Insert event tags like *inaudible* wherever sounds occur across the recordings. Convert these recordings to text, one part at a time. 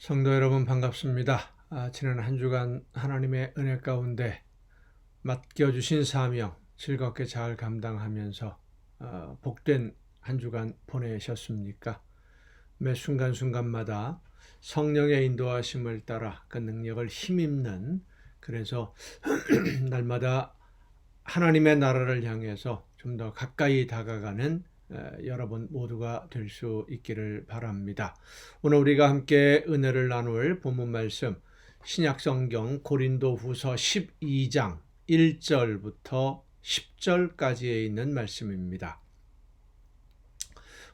성도 여러분 반갑습니다. 아, 지난 한 주간 하나님의 은혜 가운데 맡겨주신 사명 즐겁게 잘 감당하면서 어, 복된 한 주간 보내셨습니까? 매 순간순간마다 성령의 인도하심을 따라 그 능력을 힘입는 그래서 *clears throat* 날마다 하나님의 나라를 향해서 좀 더 가까이 다가가는 에, 여러분 모두가 될 수 있기를 바랍니다. 오늘 우리가 함께 은혜를 나눌 본문 말씀 신약 성경 고린도 후서 12장 1절부터 10절까지에 있는 말씀입니다.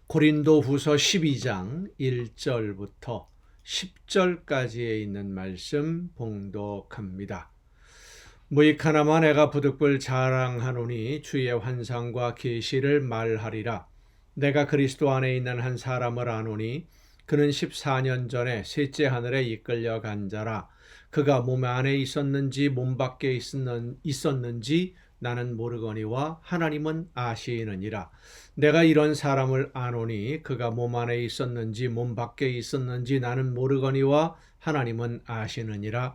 고린도 후서 12장 1절부터 10절까지에 있는 말씀 봉독합니다. 무익 하나만 애가 부득불 자랑하노니 주의 환상과 계시를 말하리라. 내가 그리스도 안에 있는 한 사람을 아노니 그는 14년 전에 셋째 하늘에 이끌려 간 자라. 그가 몸 안에 있었는지 몸 밖에 있었는, 있었는지 나는 모르거니와 하나님은 아시느니라. 내가 이런 사람을 아노니 그가 몸 안에 있었는지 몸 밖에 있었는지 나는 모르거니와 하나님은 아시느니라.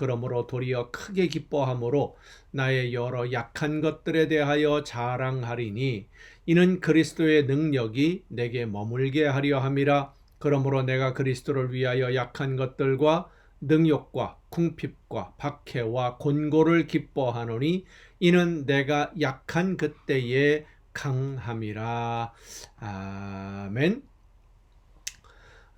그러므로 도리어 크게 기뻐함으로 나의 여러 약한 것들에 대하여 자랑하리니 이는 그리스도의 능력이 내게 머물게 하려 함이라 그러므로 내가 그리스도를 위하여 약한 것들과 능욕과 궁핍과 박해와 곤고를 기뻐하노니 이는 내가 약한 그때에 강함이라 아멘.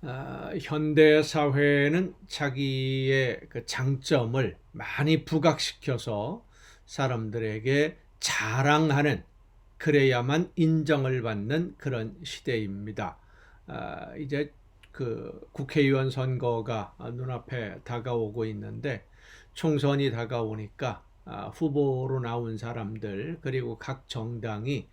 아, 현대 사회는 자기의 그 장점을 많이 부각시켜서 사람들에게 자랑하는 그래야만 인정을 받는 그런 시대입니다. 아, 이제 그 국회의원 선거가 눈앞에 다가오고 있는데 총선이 다가오니까 아, 후보로 나온 사람들 그리고 각 정당이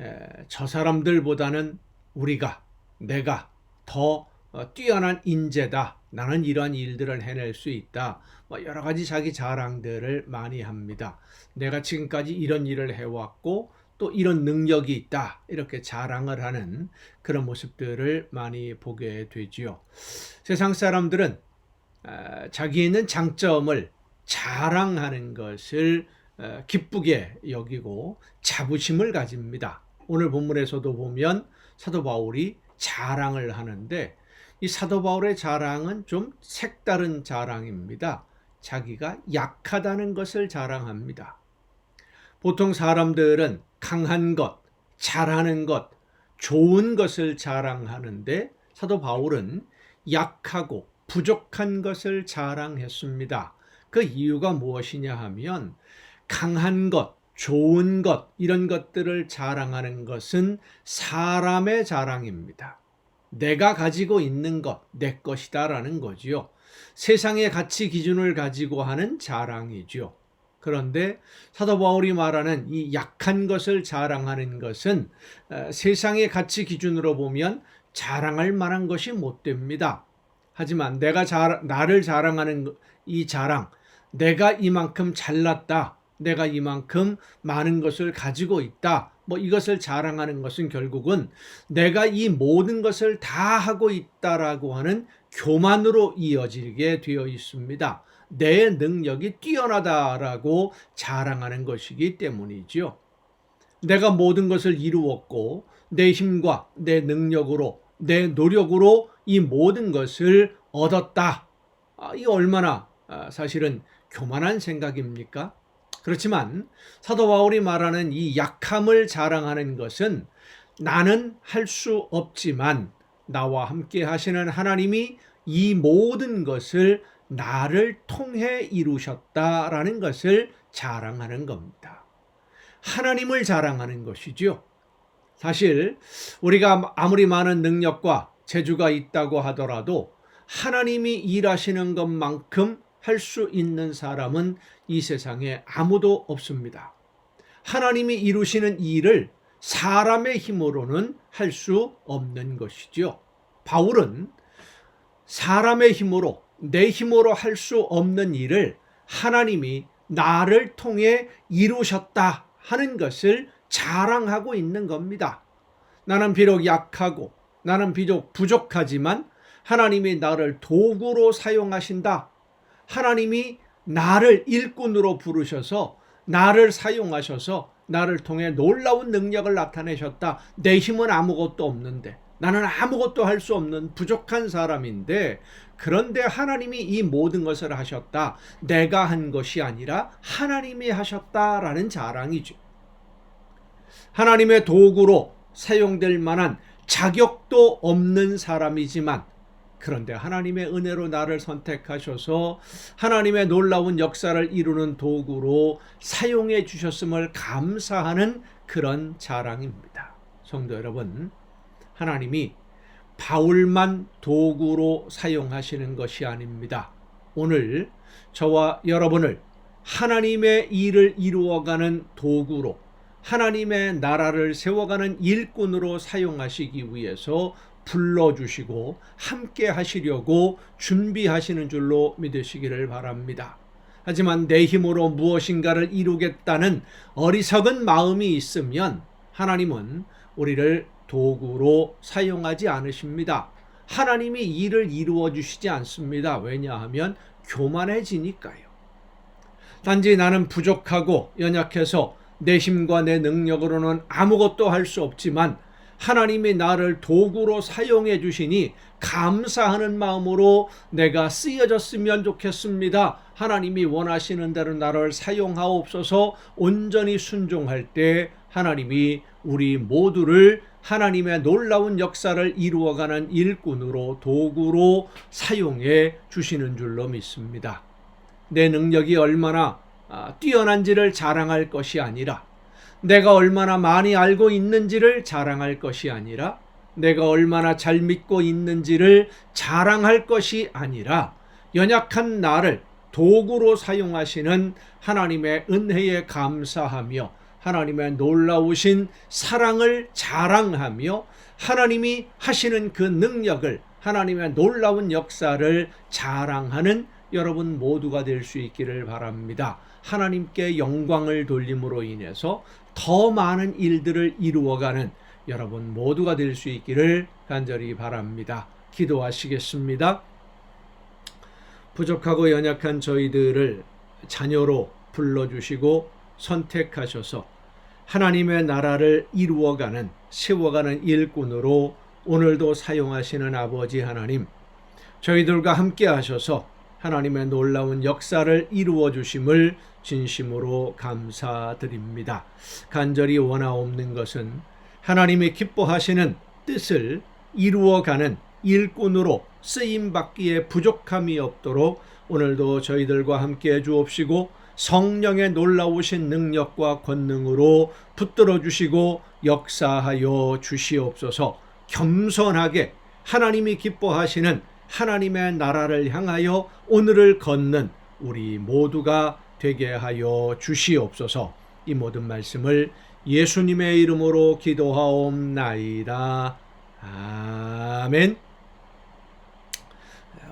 에, 저 사람들보다는 우리가 내가 더 어, 뛰어난 인재다. 나는 이러한 일들을 해낼 수 있다. 뭐 여러 가지 자기 자랑들을 많이 합니다. 내가 지금까지 이런 일을 해왔고 또 이런 능력이 있다. 이렇게 자랑을 하는 그런 모습들을 많이 보게 되지요. 세상 사람들은 어, 자기 있는 장점을 자랑하는 것을 어, 기쁘게 여기고 자부심을 가집니다. 오늘 본문에서도 보면 사도 바울이 자랑을 하는데 이 사도 바울의 자랑은 좀 색다른 자랑입니다. 자기가 약하다는 것을 자랑합니다. 보통 사람들은 강한 것, 잘하는 것, 좋은 것을 자랑하는데 사도 바울은 약하고 부족한 것을 자랑했습니다. 그 이유가 무엇이냐 하면 강한 것, 좋은 것, 이런 것들을 자랑하는 것은 사람의 자랑입니다. 내가 가지고 있는 것, 내 것이다라는 거지요. 세상의 가치 기준을 가지고 하는 자랑이죠. 그런데 사도 바울이 말하는 이 약한 것을 자랑하는 것은 어, 세상의 가치 기준으로 보면 자랑할 만한 것이 못 됩니다. 하지만 내가 자, 나를 자랑하는 이 자랑, 내가 이만큼 잘났다, 내가 이만큼 많은 것을 가지고 있다, 뭐 이것을 자랑하는 것은 결국은 내가 이 모든 것을 다 하고 있다라고 하는 교만으로 이어지게 되어 있습니다. 내 능력이 뛰어나다라고 자랑하는 것이기 때문이지요. 내가 모든 것을 이루었고 내 힘과 내 능력으로 내 노력으로 이 모든 것을 얻었다. 아, 이 얼마나 아, 사실은 교만한 생각입니까? 그렇지만 사도 바울이 말하는 이 약함을 자랑하는 것은 나는 할 수 없지만 나와 함께 하시는 하나님이 이 모든 것을 나를 통해 이루셨다라는 것을 자랑하는 겁니다. 하나님을 자랑하는 것이죠. 사실 우리가 아무리 많은 능력과 재주가 있다고 하더라도 하나님이 일하시는 것만큼 할 수 있는 사람은 이 세상에 아무도 없습니다. 하나님이 이루시는 일을 사람의 힘으로는 할 수 없는 것이죠. 바울은 사람의 힘으로 내 힘으로 할 수 없는 일을 하나님이 나를 통해 이루셨다 하는 것을 자랑하고 있는 겁니다. 나는 비록 약하고 나는 비록 부족하지만 하나님이 나를 도구로 사용하신다. 하나님이 나를 일꾼으로 부르셔서 나를 사용하셔서 나를 통해 놀라운 능력을 나타내셨다. 내 힘은 아무것도 없는데 나는 아무것도 할 수 없는 부족한 사람인데 그런데 하나님이 이 모든 것을 하셨다. 내가 한 것이 아니라 하나님이 하셨다라는 자랑이죠. 하나님의 도구로 사용될 만한 자격도 없는 사람이지만 그런데 하나님의 은혜로 나를 선택하셔서 하나님의 놀라운 역사를 이루는 도구로 사용해 주셨음을 감사하는 그런 자랑입니다. 성도 여러분, 하나님이 바울만 도구로 사용하시는 것이 아닙니다. 오늘 저와 여러분을 하나님의 일을 이루어가는 도구로 하나님의 나라를 세워가는 일꾼으로 사용하시기 위해서 불러주시고 함께 하시려고 준비하시는 줄로 믿으시기를 바랍니다. 하지만 내 힘으로 무엇인가를 이루겠다는 어리석은 마음이 있으면 하나님은 우리를 도구로 사용하지 않으십니다. 하나님이 일을 이루어 주시지 않습니다. 왜냐하면 교만해지니까요. 단지 나는 부족하고 연약해서 내 힘과 내 능력으로는 아무것도 할 수 없지만 하나님이 나를 도구로 사용해 주시니 감사하는 마음으로 내가 쓰여졌으면 좋겠습니다. 하나님이 원하시는 대로 나를 사용하옵소서 온전히 순종할 때 하나님이 우리 모두를 하나님의 놀라운 역사를 이루어가는 일꾼으로 도구로 사용해 주시는 줄로 믿습니다. 내 능력이 얼마나 아, 뛰어난지를 자랑할 것이 아니라 내가 얼마나 많이 알고 있는지를 자랑할 것이 아니라 내가 얼마나 잘 믿고 있는지를 자랑할 것이 아니라 연약한 나를 도구로 사용하시는 하나님의 은혜에 감사하며 하나님의 놀라우신 사랑을 자랑하며 하나님이 하시는 그 능력을 하나님의 놀라운 역사를 자랑하는 여러분 모두가 될 수 있기를 바랍니다. 하나님께 영광을 돌림으로 인해서 더 많은 일들을 이루어가는 여러분 모두가 될 수 있기를 간절히 바랍니다. 기도하시겠습니다. 부족하고 연약한 저희들을 자녀로 불러주시고 선택하셔서 하나님의 나라를 이루어가는 세워가는 일꾼으로 오늘도 사용하시는 아버지 하나님 저희들과 함께 하셔서 하나님의 놀라운 역사를 이루어 주심을 진심으로 감사드립니다. 간절히 원하옵는 것은 하나님이 기뻐하시는 뜻을 이루어가는 일꾼으로 쓰임 받기에 부족함이 없도록 오늘도 저희들과 함께 해 주옵시고 성령의 놀라우신 능력과 권능으로 붙들어 주시고 역사하여 주시옵소서 겸손하게 하나님이 기뻐하시는 하나님의 나라를 향하여 오늘을 걷는 우리 모두가 되게 하여 주시옵소서 이 모든 말씀을 예수님의 이름으로 기도하옵나이다. 아멘.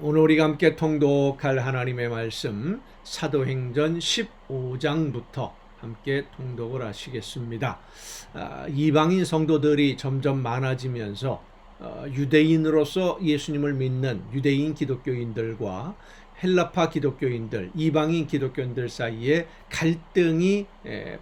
오늘 우리가 함께 통독할 하나님의 말씀 사도행전 15장부터 함께 통독을 하시겠습니다. 아, 이방인 성도들이 점점 많아지면서 어, 유대인으로서 예수님을 믿는 유대인 기독교인들과 헬라파 기독교인들, 이방인 기독교인들 사이에 갈등이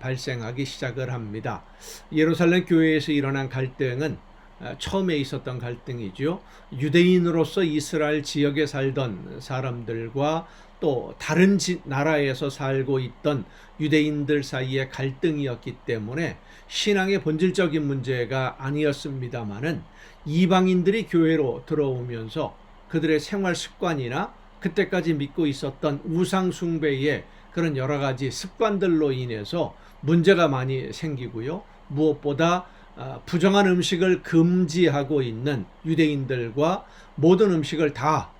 발생하기 시작을 합니다. 예루살렘 교회에서 일어난 갈등은 어, 처음에 있었던 갈등이죠. 유대인으로서 이스라엘 지역에 살던 사람들과 또 다른 지, 나라에서 살고 있던 유대인들 사이의 갈등이었기 때문에 신앙의 본질적인 문제가 아니었습니다마는 이방인들이 교회로 들어오면서 그들의 생활 습관이나 그때까지 믿고 있었던 우상 숭배의 그런 여러 가지 습관들로 인해서 문제가 많이 생기고요. 무엇보다 아, 부정한 음식을 금지하고 있는 유대인들과 모든 음식을 다 아,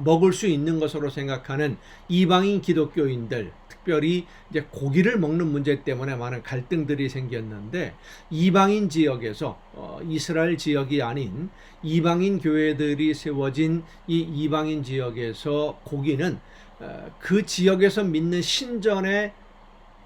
먹을 수 있는 것으로 생각하는 이방인 기독교인들, 특별히 이제 고기를 먹는 문제 때문에 많은 갈등들이 생겼는데 이방인 지역에서 어, 이스라엘 지역이 아닌 이방인 교회들이 세워진 이 이방인 지역에서 고기는 어, 그 지역에서 믿는 신전의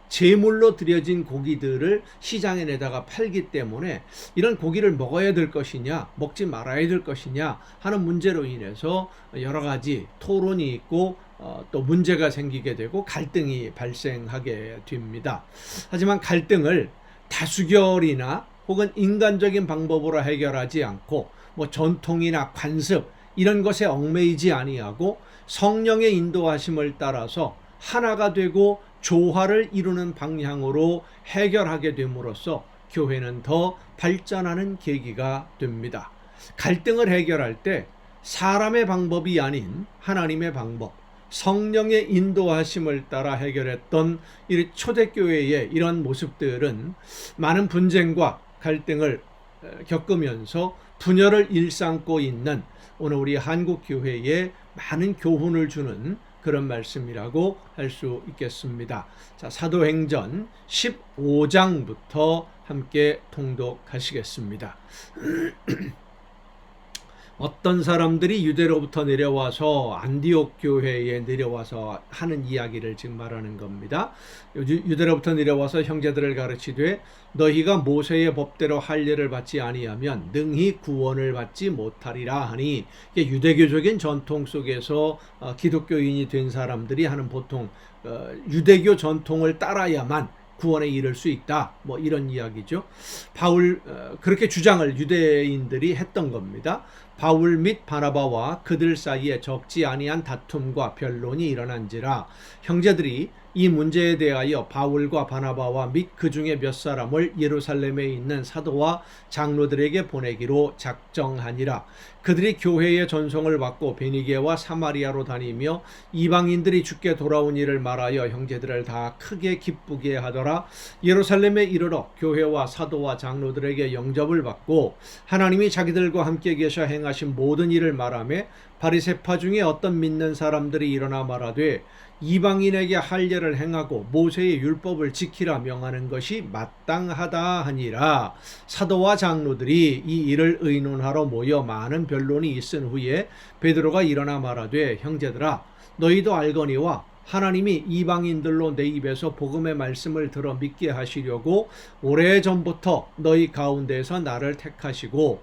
제물로 드려진 고기들을 시장에 내다가 팔기 때문에 이런 고기를 먹어야 될 것이냐, 먹지 말아야 될 것이냐 하는 문제로 인해서 여러 가지 토론이 있고 어, 또 문제가 생기게 되고 갈등이 발생하게 됩니다. 하지만 갈등을 다수결이나 혹은 인간적인 방법으로 해결하지 않고 뭐 전통이나 관습 이런 것에 얽매이지 아니하고 성령의 인도하심을 따라서 하나가 되고 조화를 이루는 방향으로 해결하게 됨으로써 교회는 더 발전하는 계기가 됩니다. 갈등을 해결할 때 사람의 방법이 아닌 하나님의 방법, 성령의 인도하심을 따라 해결했던 이 초대교회의 이런 모습들은 많은 분쟁과 갈등을 겪으면서 분열을 일삼고 있는 오늘 우리 한국 교회에 많은 교훈을 주는 그런 말씀이라고 할 수 있겠습니다. 자, 사도행전 15장부터 함께 통독하시겠습니다. *clears throat* 어떤 사람들이 유대로부터 내려와서 안디옥 교회에 내려와서 하는 이야기를 지금 말하는 겁니다. 유대로부터 내려와서 형제들을 가르치되 너희가 모세의 법대로 할례를 받지 아니하면 능히 구원을 받지 못하리라 하니 유대교적인 전통 속에서 어, 기독교인이 된 사람들이 하는 보통 어, 유대교 전통을 따라야만 구원에 이를 수 있다. 뭐 이런 이야기죠. 바울 어, 그렇게 주장을 유대인들이 했던 겁니다. 바울 및 바나바와 그들 사이에 적지 아니한 다툼과 변론이 일어난지라 형제들이 이 문제에 대하여 바울과 바나바와 및 그 중에 몇 사람을 예루살렘에 있는 사도와 장로들에게 보내기로 작정하니라. 그들이 교회의 전송을 받고 베니게와 사마리아로 다니며 이방인들이 죽게 돌아온 일을 말하여 형제들을 다 크게 기쁘게 하더라. 예루살렘에 이르러 교회와 사도와 장로들에게 영접을 받고 하나님이 자기들과 함께 계셔 행하신 모든 일을 말하며 바리세파 중에 어떤 믿는 사람들이 일어나 말하되 이방인에게 할례를 행하고 모세의 율법을 지키라 명하는 것이 마땅하다 하니라. 사도와 장로들이 이 일을 의논하러 모여 많은 변론이 있은 후에 베드로가 일어나 말하되 형제들아 너희도 알거니와 하나님이 이방인들로 내 입에서 복음의 말씀을 들어 믿게 하시려고 오래전부터 너희 가운데서 나를 택하시고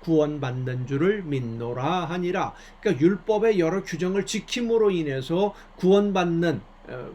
구원받는 줄을 믿노라 하니라. 그러니까 율법의 여러 규정을 지킴으로 인해서 구원받는 어,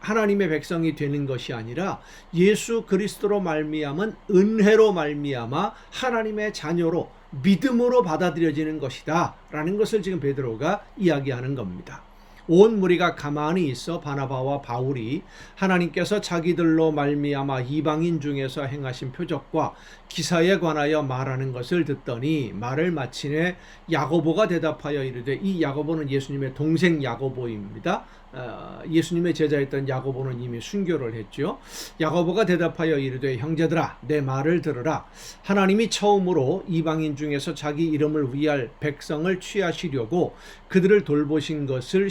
하나님의 백성이 되는 것이 아니라 예수 그리스도로 말미암은 은혜로 말미암아 하나님의 자녀로 믿음으로 받아들여지는 것이다라는 것을 지금 베드로가 이야기하는 겁니다. 온 무리가 가만히 있어 바나바와 바울이 하나님께서 자기들로 말미암아 이방인 중에서 행하신 표적과 기사에 관하여 말하는 것을 듣더니 말을 마치네 야고보가 대답하여 이르되 이 야고보는 예수님의 동생 야고보입니다. 어, 예수님의 제자였던 야고보는 이미 순교를 했죠. 야고보가 대답하여 이르되 형제들아 내 말을 들으라. 하나님이 처음으로 이방인 중에서 자기 이름을 위할 백성을 취하시려고 그들을 돌보신 것을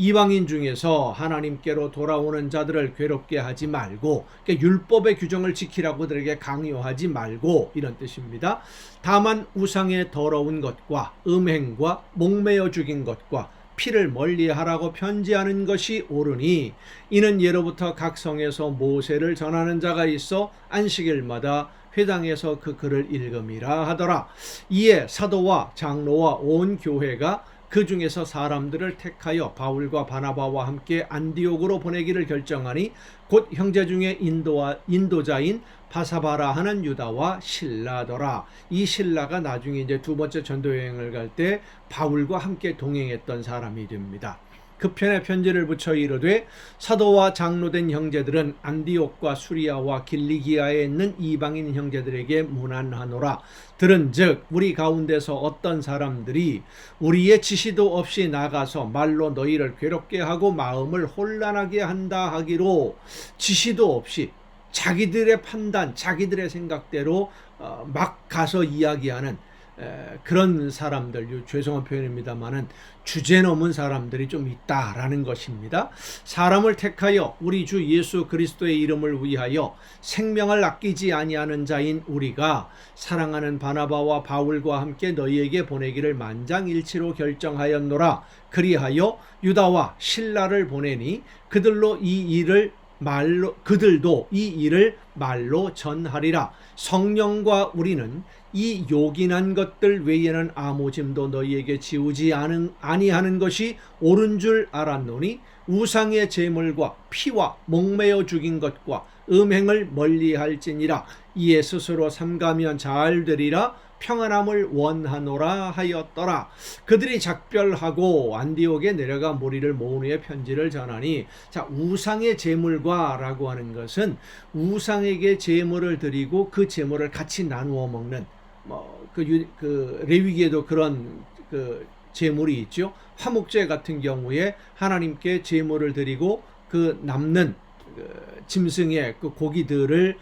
이방인 중에서 하나님께로 돌아오는 자들을 괴롭게 하지 말고 그러니까 율법의 규정을 지키라고 그들에게 강요하지 말고 이런 뜻입니다. 다만 우상의 더러운 것과 음행과 목매어 죽인 것과 피를 멀리하라고 편지하는 것이 옳으니 이는 예로부터 각 성에서 모세를 전하는 자가 있어 안식일마다 회당에서 그 글을 읽음이라 하더라. 이에 사도와 장로와 온 교회가 그 중에서 사람들을 택하여 바울과 바나바와 함께 안디옥으로 보내기를 결정하니 곧 형제 중에 인도와 인도자인 바사바라 하는 유다와 신라더라. 이 신라가 나중에 이제 두 번째 전도 여행을 갈 때 바울과 함께 동행했던 사람이 됩니다. 그 편에 편지를 붙여 이르되 사도와 장로된 형제들은 안디옥과 수리아와 길리기아에 있는 이방인 형제들에게 문안하노라. 들은즉 우리 가운데서 어떤 사람들이 우리의 지시도 없이 나가서 말로 너희를 괴롭게 하고 마음을 혼란하게 한다 하기로 지시도 없이 자기들의 판단, 자기들의 생각대로 어, 막 가서 이야기하는 에, 그런 사람들, 죄송한 표현입니다만은 주제 넘은 사람들이 좀 있다라는 것입니다. 사람을 택하여 우리 주 예수 그리스도의 이름을 위하여 생명을 아끼지 아니하는 자인 우리가 사랑하는 바나바와 바울과 함께 너희에게 보내기를 만장일치로 결정하였노라. 그리하여 유다와 신라를 보내니 그들로 이 일을 말로 그들도 이 일을 말로 전하리라. 성령과 우리는 이 요긴한 것들 외에는 아무 짐도 너희에게 지우지 않은 아니하는 것이 옳은 줄 알았노니 우상의 제물과 피와 목매어 죽인 것과 음행을 멀리할지니라. 이에 스스로 삼가면 잘 되리라 평안함을 원하노라 하였더라. 그들이 작별하고 안디옥에 내려가 무리를 모은 후에 편지를 전하니 자 우상의 제물과라고 하는 것은 우상에게 제물을 드리고 그 제물을 같이 나누어 먹는 뭐그 그 레위기에도 그런 그 제물이 있죠. 화목제 같은 경우에 하나님께 제물을 드리고 그 남는 그 짐승의 그 고기들을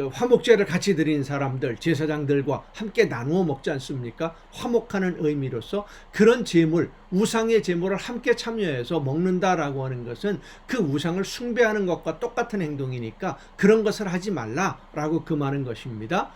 그 화목제를 같이 드린 사람들, 제사장들과 함께 나누어 먹지 않습니까? 화목하는 의미로서 그런 제물, 우상의 제물을 함께 참여해서 먹는다라고 하는 것은 그 우상을 숭배하는 것과 똑같은 행동이니까 그런 것을 하지 말라라고 금하는 것입니다.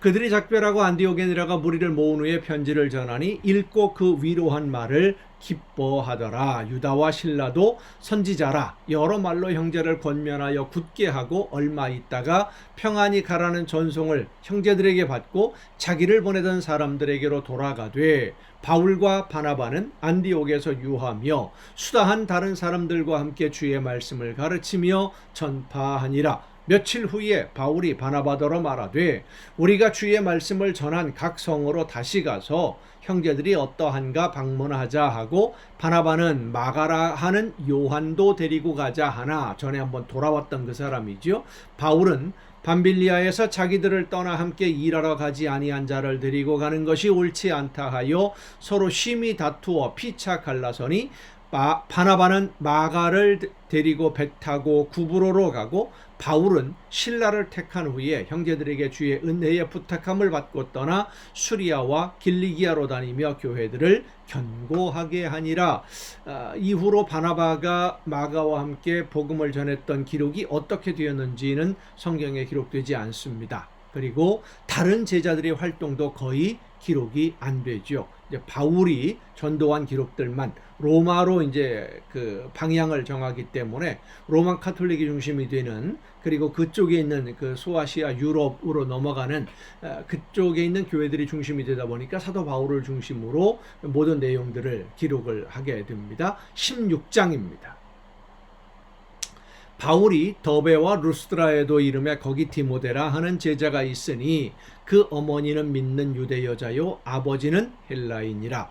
그들이 작별하고 내려가 무리를 모은 후에 편지를 전하니 읽고 그 위로한 말을 기뻐하더라. 유다와 신라도 선지자라 여러 말로 형제를 권면하여 굳게 하고 얼마 있다가 평안히 가라는 전송을 형제들에게 받고 자기를 보내던 사람들에게로 돌아가되 바울과 바나바는 안디옥에서 유하며 수다한 다른 사람들과 함께 주의 말씀을 가르치며 전파하니라. 며칠 후에 바울이 바나바더러 말하되 우리가 주의 말씀을 전한 각 성으로 다시 가서 형제들이 어떠한가 방문하자 하고 바나바는 마가라 하는 요한도 데리고 가자 하나 전에 한번 돌아왔던 그 사람이죠. 바울은 밤빌리아에서 자기들을 떠나 함께 일하러 가지 아니한 자를 데리고 가는 것이 옳지 않다 하여 서로 심히 다투어 피차 갈라서니 바, 바나바는 마가를 데리고 배 타고 구브로로 가고 바울은 신라를 택한 후에 형제들에게 주의 은혜의 부탁함을 받고 떠나 수리아와 길리기아로 다니며 교회들을 견고하게 하니라. 아, 이후로 바나바가 마가와 함께 복음을 전했던 기록이 어떻게 되었는지는 성경에 기록되지 않습니다. 그리고 다른 제자들의 활동도 거의 기록이 안 되죠. 바울이 전도한 기록들만 로마로 이제 그 방향을 정하기 때문에 로마 카톨릭이 중심이 되는 그리고 그쪽에 있는 그 소아시아 유럽으로 넘어가는 어, 그쪽에 있는 교회들이 중심이 되다 보니까 사도 바울을 중심으로 모든 내용들을 기록을 하게 됩니다. 16장입니다. 바울이 더베와 루스드라에도 이름에 거기 디모데라 하는 제자가 있으니 그 어머니는 믿는 유대 여자요 아버지는 헬라인이라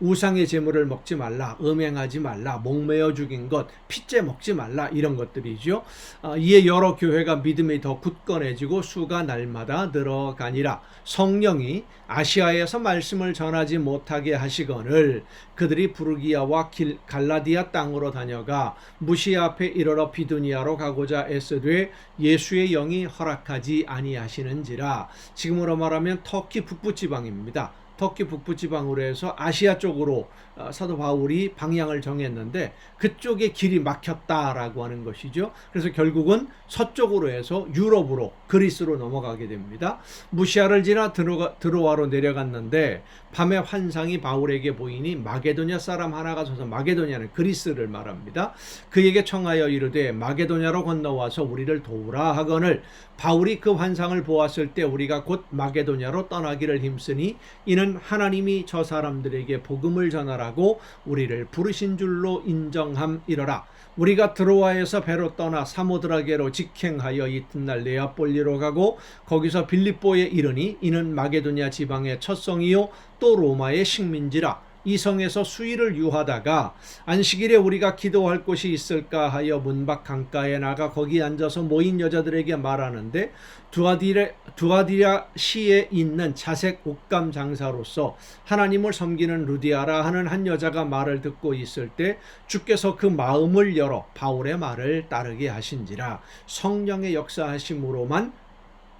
우상의 제물을 먹지 말라, 음행하지 말라, 목매어 죽인 것, 핏째 먹지 말라 이런 것들이죠. 아, 이에 여러 교회가 믿음이 더 굳건해지고 수가 날마다 늘어가니라. 성령이 아시아에서 말씀을 전하지 못하게 하시거늘 그들이 부르기아와 길, 갈라디아 땅으로 다녀가 무시아 앞에 이르러 비두니아로 가고자 애쓰되 예수의 영이 허락하지 아니하시는지라. 지금으로 말하면 터키 북부 지방입니다. 터키 북부 지방으로 해서 아시아 쪽으로 어, 사도 바울이 방향을 정했는데 그쪽에 길이 막혔다라고 하는 것이죠. 그래서 결국은 서쪽으로 해서 유럽으로 그리스로 넘어가게 됩니다. 무시아를 지나 드로아로 내려갔는데 밤에 환상이 바울에게 보이니 마게도냐 사람 하나가 서서 마게도냐는 그리스를 말합니다. 그에게 청하여 이르되 마게도냐로 건너와서 우리를 도우라 하거늘 바울이 그 환상을 보았을 때 우리가 곧 마게도냐로 떠나기를 힘쓰니 이는 하나님이 저 사람들에게 복음을 전하라 고 우리를 부르신 줄로 인정함이러라. 우리가 드로아에서 배로 떠나 사모드라게로 직행하여 이튿날 네아폴리로 가고 거기서 빌립보에 이르니 이는 마게도냐 지방의 첫 성이요 또 로마의 식민지라 이 성에서 수일을 유하다가 안식일에 우리가 기도할 곳이 있을까 하여 문밖 강가에 나가 거기 앉아서 모인 여자들에게 말하는데 두아디레, 두아디라 시에 있는 자색 옷감 장사로서 하나님을 섬기는 루디아라 하는 한 여자가 말을 듣고 있을 때 주께서 그 마음을 열어 바울의 말을 따르게 하신지라 성령의 역사하심으로만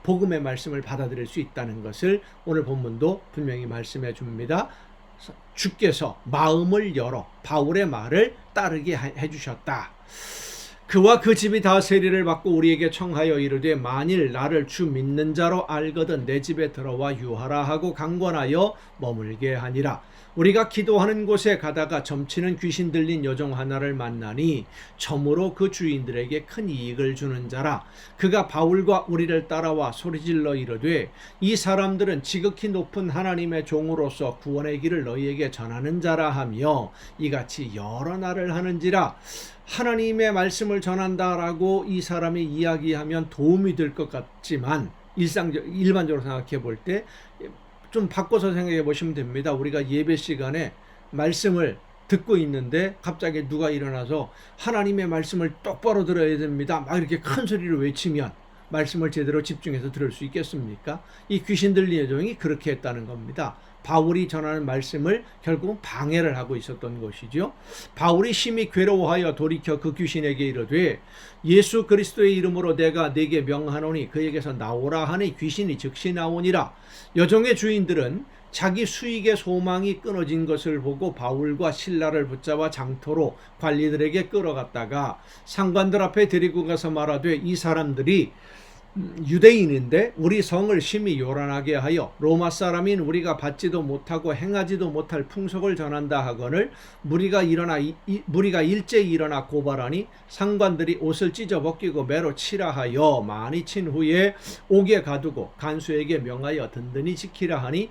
복음의 말씀을 받아들일 수 있다는 것을 오늘 본문도 분명히 말씀해 줍니다. 주께서 마음을 열어 바울의 말을 따르게 해 주셨다. 그와 그 집이 다 세리를 받고 우리에게 청하여 이르되 만일 나를 주 믿는 자로 알거든 내 집에 들어와 유하라 하고 강권하여 머물게 하니라. 우리가 기도하는 곳에 가다가 점치는 귀신 들린 여종 하나를 만나니 점으로 그 주인들에게 큰 이익을 주는 자라. 그가 바울과 우리를 따라와 소리질러 이르되 이 사람들은 지극히 높은 하나님의 종으로서 구원의 길을 너희에게 전하는 자라 하며 이같이 여러 날을 하는지라. 하나님의 말씀을 전한다라고 이 사람이 이야기하면 도움이 될 것 같지만 일상적 일반적으로 생각해 볼때 좀 바꿔서 생각해 보시면 됩니다. 우리가 예배 시간에 말씀을 듣고 있는데 갑자기 누가 일어나서 하나님의 말씀을 똑바로 들어야 됩니다. 막 이렇게 큰 소리로 외치면 말씀을 제대로 집중해서 들을 수 있겠습니까? 이 귀신 들린 여종이 그렇게 했다는 겁니다. 바울이 전하는 말씀을 결국은 방해를 하고 있었던 것이죠. 바울이 심히 괴로워하여 돌이켜 그 귀신에게 이르되 예수 그리스도의 이름으로 내가 네게 명하노니 그에게서 나오라 하니 귀신이 즉시 나오니라. 여종의 주인들은 자기 수익의 소망이 끊어진 것을 보고 바울과 신라를 붙잡아 장터로 관리들에게 끌어갔다가 상관들 앞에 데리고 가서 말하되 이 사람들이 유대인인데 우리 성을 심히 요란하게 하여 로마 사람인 우리가 받지도 못하고 행하지도 못할 풍속을 전한다 하거늘 무리가 일어나 이, 무리가 일제히 일어나 고발하니 상관들이 옷을 찢어 벗기고 매로 치라 하여 많이 친 후에 옥에 가두고 간수에게 명하여 든든히 지키라 하니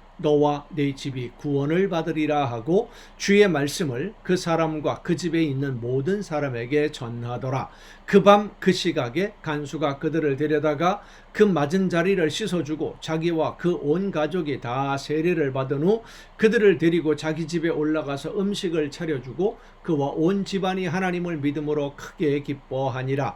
너와 네 집이 구원을 받으리라 하고 주의 말씀을 그 사람과 그 집에 있는 모든 사람에게 전하더라. 그 밤 그 시각에 간수가 그들을 데려다가 그 맞은 자리를 씻어주고 자기와 그 온 가족이 다 세례를 받은 후 그들을 데리고 자기 집에 올라가서 음식을 차려주고 그와 온 집안이 하나님을 믿음으로 크게 기뻐하니라.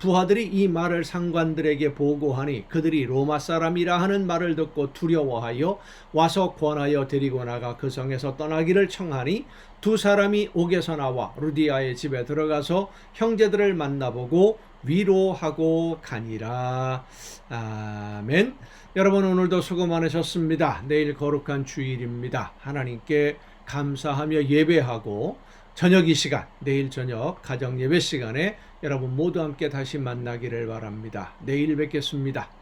부하들이 이 말을 상관들에게 보고하니 그들이 로마 사람이라 하는 말을 듣고 두려워하여 와서 권하여 데리고 나가 그 성에서 떠나기를 청하니 두 사람이 옥에서 나와 루디아의 집에 들어가서 형제들을 만나보고 위로하고 가니라. 아멘. 여러분 오늘도 수고 많으셨습니다. 내일 거룩한 주일입니다. 하나님께 감사하며 예배하고 저녁 이 시간, 내일 저녁 가정 예배 시간에 여러분 모두 함께 다시 만나기를 바랍니다. 내일 뵙겠습니다.